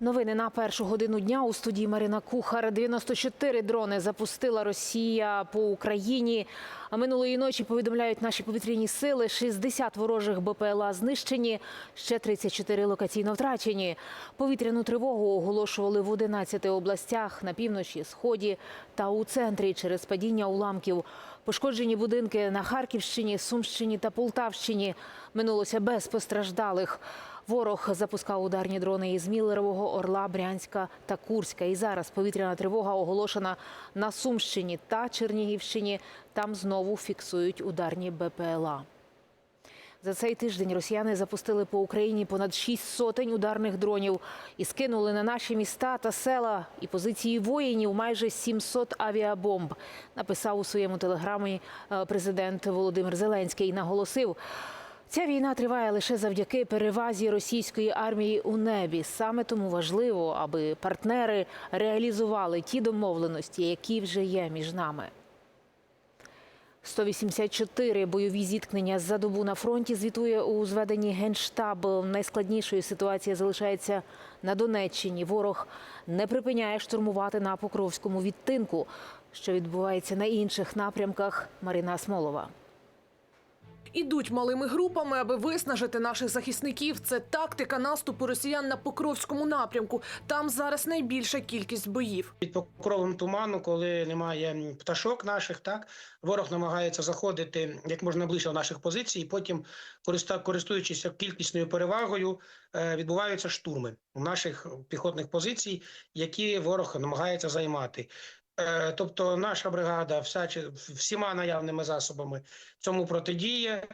Новини на першу годину дня у студії Марина Кухар. 94 дрони запустила Росія по Україні. А минулої ночі повідомляють наші повітряні сили. 60 ворожих БПЛА знищені, ще 34 локаційно втрачені. Повітряну тривогу оголошували в 11 областях на півночі, сході та у центрі через падіння уламків. Пошкоджені будинки на Харківщині, Сумщині та Полтавщині. Минулося без постраждалих. Ворог запускав ударні дрони із Міллерового, Орла, Брянська та Курська. І зараз повітряна тривога оголошена на Сумщині та Чернігівщині. Там знову фіксують ударні БПЛА. За цей тиждень росіяни запустили по Україні понад шість сотень ударних дронів і скинули на наші міста та села і позиції воїнів майже 700 авіабомб. Написав у своєму телеграмі е, президент Володимир Зеленський наголосив. Ця війна триває лише завдяки перевазі російської армії у небі. Саме тому важливо, аби партнери реалізували ті домовленості, які вже є між нами. 184 бойові зіткнення за добу на фронті звітує у зведенні Генштаб. Найскладнішою ситуація залишається на Донеччині. Ворог не припиняє штурмувати на Покровському відтинку. Що відбувається на інших напрямках? Марина Смолова. Ідуть малими групами, аби виснажити наших захисників. Це тактика наступу росіян на Покровському напрямку. Там зараз найбільша кількість боїв. під покровом туману, коли немає пташок наших, так ворог намагається заходити як можна ближче до наших позицій, і потім, користуючись кількісною перевагою, е, відбуваються штурми наших піхотних позицій, які ворог намагається займати. Е, Тобто, наша бригада вся всіма наявними засобами цьому протидіє,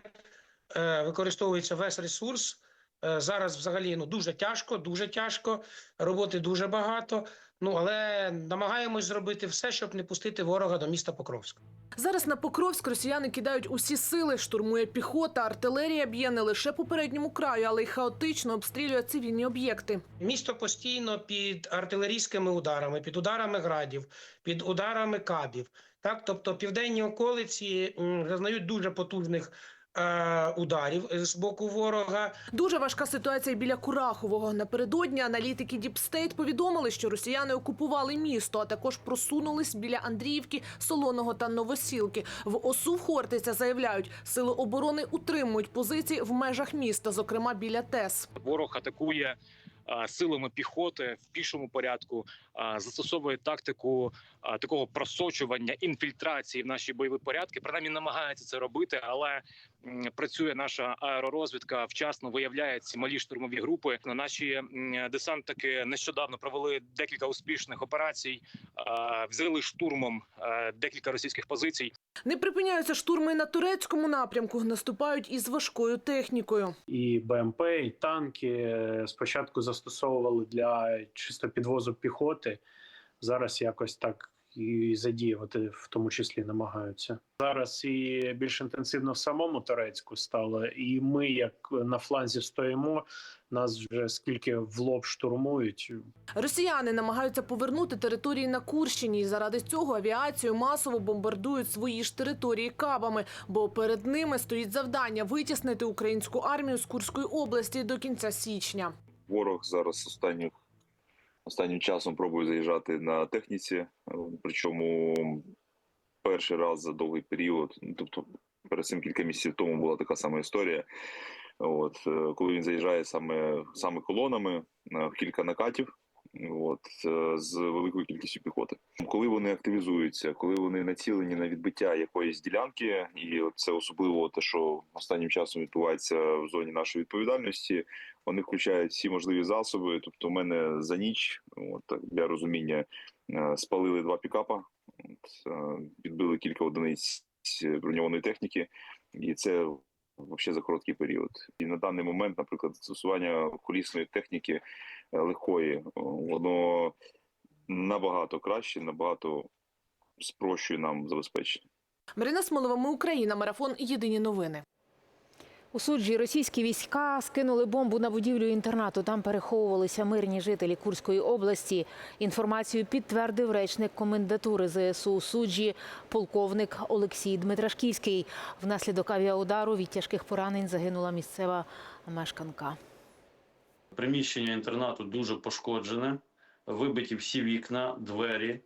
Е, використовується весь ресурс. Е, Зараз взагалі ну дуже тяжко, дуже тяжко. Роботи дуже багато. Ну але намагаємось зробити все, щоб не пустити ворога до міста Покровська. Зараз на Покровськ росіяни кидають усі сили. Штурмує піхота, артилерія б'є не лише по передньому краю, але й хаотично обстрілює цивільні об'єкти. Місто постійно під артилерійськими ударами, під ударами градів, під ударами кабів. Так, тобто південні околиці зазнають дуже потужних ударів е, з боку ворога. Дуже важка ситуація біля Курахового. Напередодні аналітики Діпстейт повідомили, що росіяни окупували місто, а також просунулись біля Андріївки, Солоного та Новосілки. В ОСУ в Хортиця заявляють, сили оборони утримують позиції в межах міста, зокрема біля ТЕС. ворог атакує силами піхоти в пішому порядку, застосовує тактику такого просочування інфільтрації в наші бойові порядки. Принаймні намагається це робити, але працює наша аеророзвідка вчасно виявляє ці малі штурмові групи. Наші м, десантники нещодавно провели декілька успішних операцій, взяли штурмом декілька російських позицій. Не припиняються штурми на турецькому напрямку. Наступають із важкою технікою. і БМП, і танки Е, спочатку застосовували для чисто підвозу піхоти. Зараз якось так і задіювати в тому числі намагаються. Зараз і більш інтенсивно в самому Турецьку стало, і ми, як на фланзі стоїмо, нас вже скільки в лоб штурмують. Росіяни намагаються повернути території на Курщині. І заради цього авіацію масово бомбардують свої ж території кабами, бо перед ними стоїть завдання витіснити українську армію з Курської області до кінця січня. ворог зараз останніх останнім часом пробую заїжджати на техніці, е, причому перший раз за довгий період, ну, тобто перед цим кілька місяців тому була така сама історія. От е, коли він заїжджає саме саме колонами е, кілька накатів. От е, з великою кількістю піхоти, коли вони активізуються, коли вони націлені на відбиття якоїсь ділянки, і це особливо те, що останнім часом відбувається в зоні нашої відповідальності, вони включають всі можливі засоби. Тобто, у мене за ніч, от для розуміння, е, спалили два пікапа, от, е, підбили кілька одиниць броньованої техніки, і це взагалі за короткий період. І на даний момент, наприклад, застосування колісної техніки е, легкої, воно набагато краще, набагато спрощує нам забезпечення. Марина Смолова, ми Україна. Марафон. Єдині новини. У суджі російські війська скинули бомбу на будівлю інтернату. Там переховувалися мирні жителі Курської області. Інформацію підтвердив речник комендатури ЗСУ суджі полковник Олексій Дмитрашківський. Внаслідок авіаудару від тяжких поранень загинула місцева мешканка. Приміщення інтернату дуже пошкоджене, вибиті всі вікна, двері.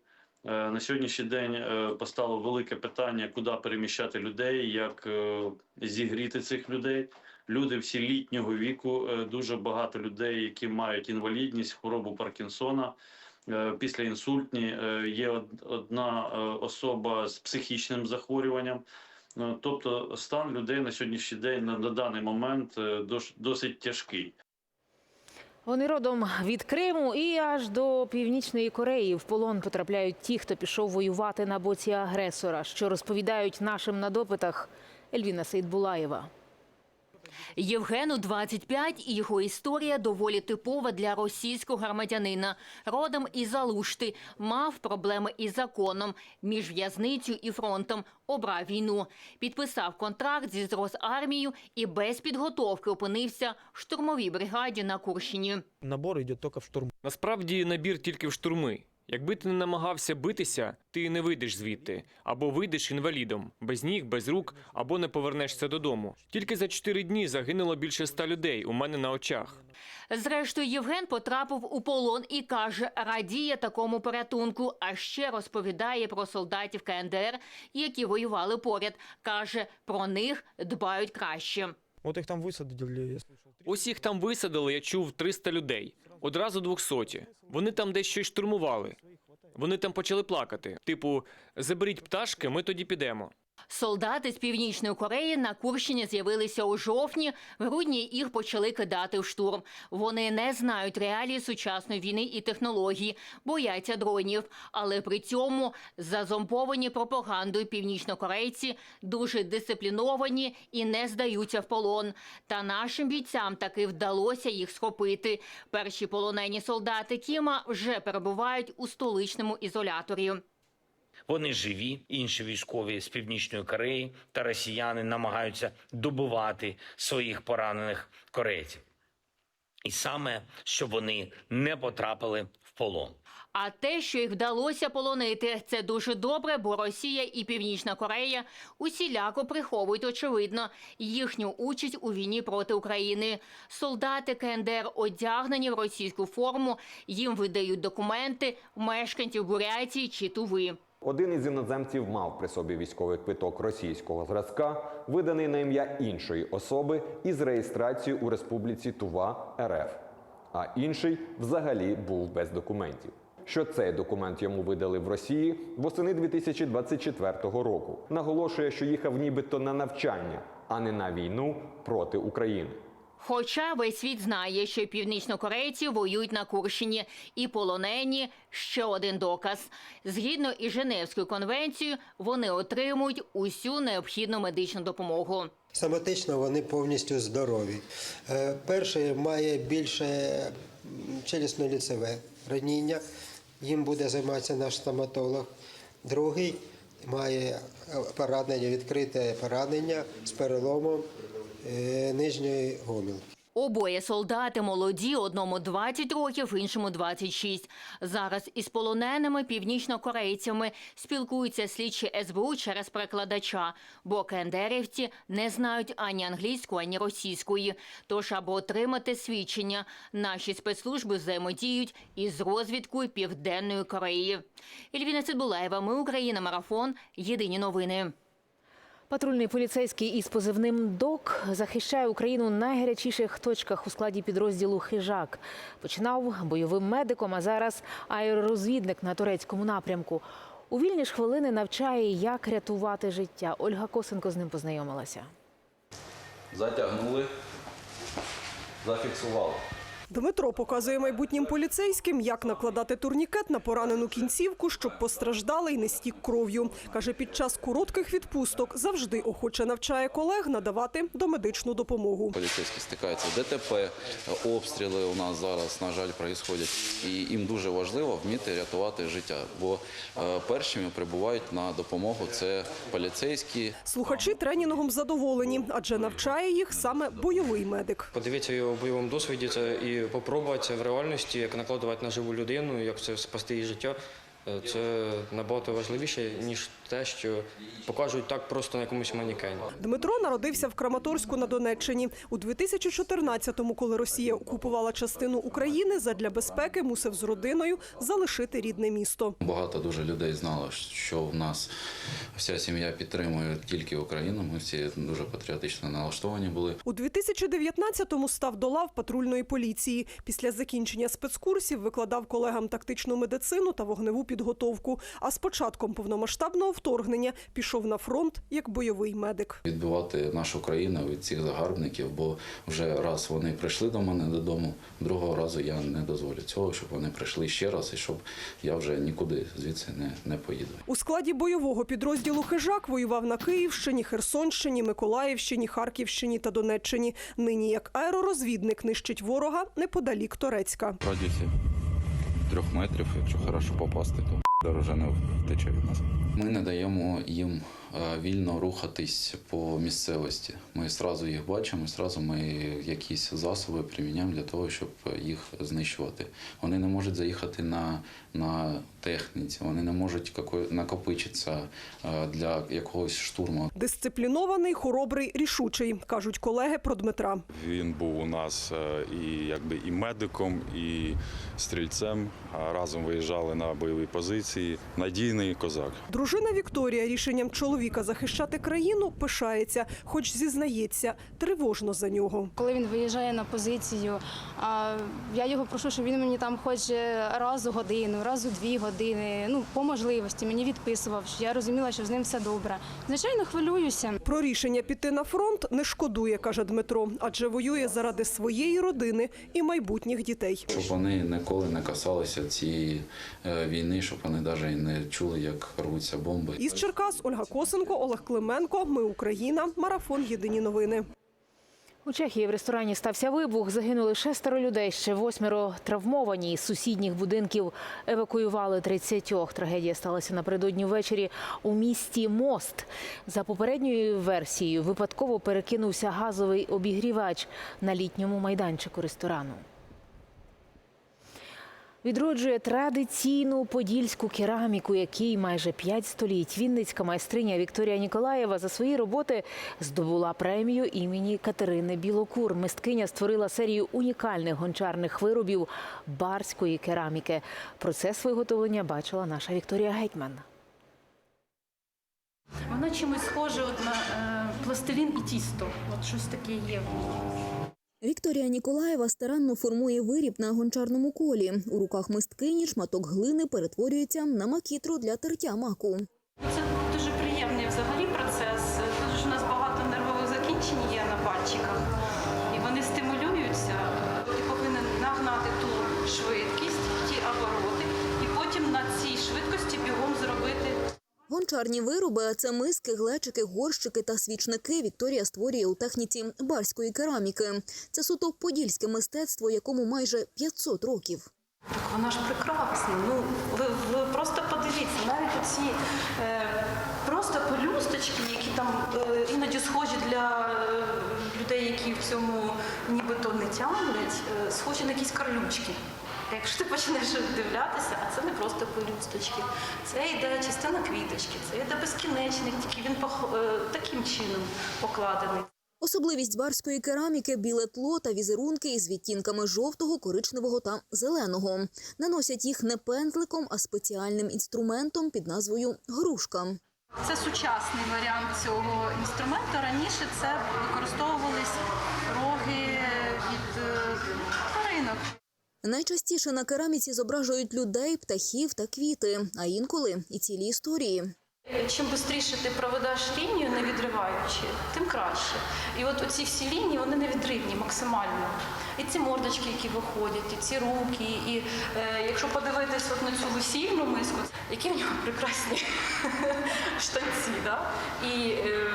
Е, На сьогоднішній день е, постало велике питання, куди переміщати людей, як е, зігріти цих людей. Люди всі літнього віку, дуже багато людей, які мають інвалідність, хворобу Паркінсона. Після інсультні є одна особа з психічним захворюванням. Тобто стан людей на сьогоднішній день на, даний момент досить тяжкий. Вони родом від Криму і аж до Північної Кореї в полон потрапляють ті, хто пішов воювати на боці агресора, що розповідають нашим на допитах Ельвіна Сейдбулаєва. Євгену 25 і його історія доволі типова для російського громадянина. Родом із Алушти, мав проблеми із законом між в'язницею і фронтом. Обрав війну, підписав контракт зі Росармією і без підготовки опинився в штурмовій бригаді на Курщині. Набор идет только в штурм. Насправді набір тільки в штурми. Якби ти не намагався битися, ти не вийдеш звідти, або вийдеш інвалідом, без ніг, без рук, або не повернешся додому. Тільки за чотири дні загинуло більше ста людей у мене на очах. Зрештою, Євген потрапив у полон і каже, радіє такому порятунку. А ще розповідає про солдатів КНДР, які воювали поряд. каже, про них дбають краще. Вот их там слышал. Ось їх там висадили, я чув 300 людей. Одразу двохсоті. Вони там десь щось штурмували. Вони там почали плакати. Типу, заберіть пташки, ми тоді підемо. Солдати з північної Кореї на Курщині з'явилися у жовтні. В грудні їх почали кидати в штурм. Вони не знають реалії сучасної війни і технології, бояться дронів. Але при цьому зазомбовані пропагандою північнокорейці дуже дисципліновані і не здаються в полон. Та нашим бійцям таки вдалося їх схопити. Перші полонені солдати Кіма вже перебувають у столичному ізоляторі. Вони живі, інші військові з північної Кореї та росіяни намагаються добувати своїх поранених корейців. І саме щоб вони не потрапили в полон. А те, що їх вдалося полонити, це дуже добре, бо Росія і Північна Корея усіляко приховують, очевидно, їхню участь у війні проти України. Солдати КНДР одягнені в російську форму, їм видають документи мешканців Бурятії чи Туви. Один із іноземців мав при собі військовий квиток російського зразка, виданий на ім'я іншої особи із реєстрацією у Республіці Тува РФ, а інший взагалі був без документів. Що цей документ йому видали в Росії восени 2024 року. Наголошує, що їхав нібито на навчання, а не на війну проти України. Хоча весь світ знає, що північнокорейці воюють на Курщині, і полонені ще один доказ. Згідно із Женевською конвенцією, вони отримують усю необхідну медичну допомогу. Соматично вони повністю здорові. Е, Перший має більше м, челюстно-ліцеве раніння, їм буде займатися наш стоматолог. Другий має е, поранення, відкрите поранення з переломом нижньої гомілки. Обоє солдати молоді, одному 20 років, іншому 26. Зараз із полоненими північнокорейцями спілкуються слідчі СБУ через перекладача, бо кендерівці не знають ані англійської, ані російської. Тож, аби отримати свідчення, наші спецслужби взаємодіють із розвідкою Південної Кореї. Ільвіна Цибулаєва, ми Україна, марафон. Єдині новини. Патрульний поліцейський із позивним ДОК захищає Україну найгарячіших точках у складі підрозділу Хижак. Починав бойовим медиком, а зараз аеророзвідник на турецькому напрямку. У вільні ж хвилини навчає, як рятувати життя. Ольга Косенко з ним познайомилася. Затягнули, зафіксували. Дмитро показує майбутнім поліцейським, як накладати турнікет на поранену кінцівку, щоб постраждалий не стік кров'ю. Каже, під час коротких відпусток завжди охоче навчає колег надавати домедичну допомогу. Поліцейські стикаються ДТП, обстріли у нас зараз, на жаль, проїсходять. І їм дуже важливо вміти рятувати життя, бо е, першими прибувають на допомогу це поліцейські. Слухачі тренінгом задоволені, адже навчає їх саме бойовий медик. Подивитися його в бойовому досвіді це і попробувати в реальності, як накладувати на живу людину, як це спасти її життя. Е, Це набагато важливіше, ніж те, що покажуть так просто на якомусь манікені. Дмитро народився в Краматорську на Донеччині. У 2014-му, коли Росія окупувала частину України, задля безпеки мусив з родиною залишити рідне місто. Багато дуже людей знало, що в нас вся сім'я підтримує тільки Україну. Ми всі дуже патріотично налаштовані були. У 2019-му став до лав патрульної поліції. Після закінчення спецкурсів викладав колегам тактичну медицину та вогневу підготовку. А з початком повномасштабного вторгнення пішов на фронт як бойовий медик. Відбивати нашу країну від цих загарбників, бо вже раз вони прийшли до мене додому, другого разу я не дозволю цього, щоб вони прийшли ще раз і щоб я вже нікуди звідси не, не поїду. У складі бойового підрозділу «Хижак» воював на Київщині, Херсонщині, Миколаївщині, Харківщині та Донеччині. Нині як аеророзвідник нищить ворога неподалік Торецька. В радіусі трьох метрів, якщо хорошо попасти, то вже не втече від нас. Ми не даємо їм вільно рухатись по місцевості. Ми одразу їх бачимо, одразу ми якісь засоби приміняємо для того, щоб їх знищувати. Вони не можуть заїхати на, на техніці, вони не можуть накопичитися е, для якогось штурму. Дисциплінований, хоробрий, рішучий, кажуть колеги про Дмитра. Він був у нас е, і якби і медиком, і стрільцем. Разом виїжджали на бойові позиції. Надійний козак. Дружина Вікторія рішенням чоловіка захищати країну пишається, хоч зізнається, тривожно за нього. Коли він виїжджає на позицію, а, я його прошу, щоб він мені там хоч раз у годину, раз у дві години, ну по можливості мені відписував. що Я розуміла, що з ним все добре. Звичайно, хвилююся. Про рішення піти на фронт не шкодує, каже Дмитро, адже воює заради своєї родини і майбутніх дітей. Щоб вони ніколи не касалися цієї е, війни, щоб вони навіть не чули, як рвуться бомби. Із Черкас Ольга Косенко, Олег Клименко. Ми Україна. Марафон. Єдині новини. У Чехії в ресторані стався вибух. Загинули шестеро людей, ще восьмеро травмовані. Із сусідніх будинків евакуювали 30. Трагедія сталася напередодні ввечері у місті Мост. За попередньою версією, випадково перекинувся газовий обігрівач на літньому майданчику ресторану. Відроджує традиційну подільську кераміку, якій майже п'ять століть. Вінницька майстриня Вікторія Ніколаєва за свої роботи здобула премію імені Катерини Білокур. Мисткиня створила серію унікальних гончарних виробів барської кераміки. Процес виготовлення бачила наша Вікторія Гетьман. Воно чимось схоже от на е, пластилін і тісто. От щось таке є. Вікторія Ніколаєва старанно формує виріб на гончарному колі. У руках мисткині шматок глини перетворюється на макітру для тертя маку. Гончарні вироби – це миски, глечики, горщики та свічники Вікторія створює у техніці барської кераміки. Це суто подільське мистецтво, якому майже 500 років. Так вона ж прекрасна. Ну ви, ви просто подивіться, навіть оці е, просто пелюсточки, які там е, іноді схожі для е, людей, які в цьому нібито не тямлять, е, схожі на якісь карлючки. Якщо ти почнеш дивлятися, а це не просто пелюсточки, це йде частина квіточки, це йде безкінечник, тільки він е, таким чином покладений. Особливість барської кераміки – біле тло та візерунки із відтінками жовтого, коричневого та зеленого. Наносять їх не пензликом, а спеціальним інструментом під назвою грушка. Це сучасний варіант цього інструменту. Раніше це використовувались роги Найчастіше на кераміці зображують людей, птахів та квіти, а інколи і цілі історії. Чим швидше ти проведеш лінію, не відриваючи, тим краще. І от оці всі лінії вони невідривні максимально. І ці мордочки, які виходять, і ці руки, і е, якщо подивитись от на цю весільну миску, які в нього прекрасні штанці, да? і е,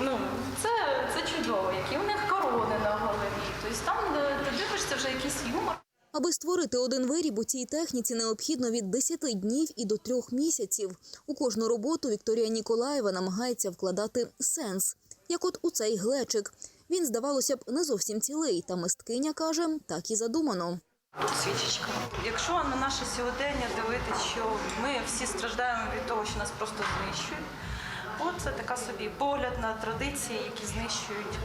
ну, це, це чудово, які у них корони на голові. Тобто там ти дивишся вже якийсь юмор. Аби створити один виріб у цій техніці необхідно від 10 днів і до трьох місяців. У кожну роботу Вікторія Ніколаєва намагається вкладати сенс, як от у цей глечик. Він, здавалося б, не зовсім цілий, та мисткиня каже, так і задумано. Свічечка. Якщо на наше сьогодення дивитися, що ми всі страждаємо від того, що нас просто знищують, от це така собі погляд на традиції, які знищують.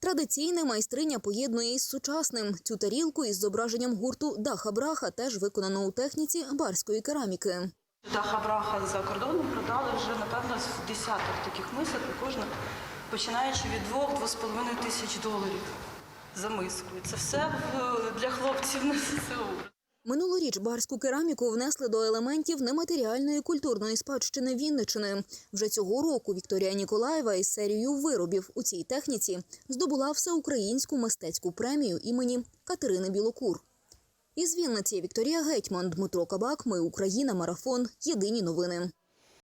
Традиційне майстриня поєднує із сучасним. Цю тарілку із зображенням гурту Даха-Браха теж виконано у техніці барської кераміки. Даха браха за кордоном продали вже, напевно, з десяток таких мисок, кожна починаючи від 2-2,5 тисяч доларів за миску. Це все для хлопців на ЗСУ. Минулоріч барську кераміку внесли до елементів нематеріальної культурної спадщини Вінничини. Вже цього року Вікторія Ніколаєва із серією виробів у цій техніці здобула всеукраїнську мистецьку премію імені Катерини Білокур. Із Вінниці Вікторія Гетьман, Дмитро Кабак. Ми Україна. Марафон. Єдині новини.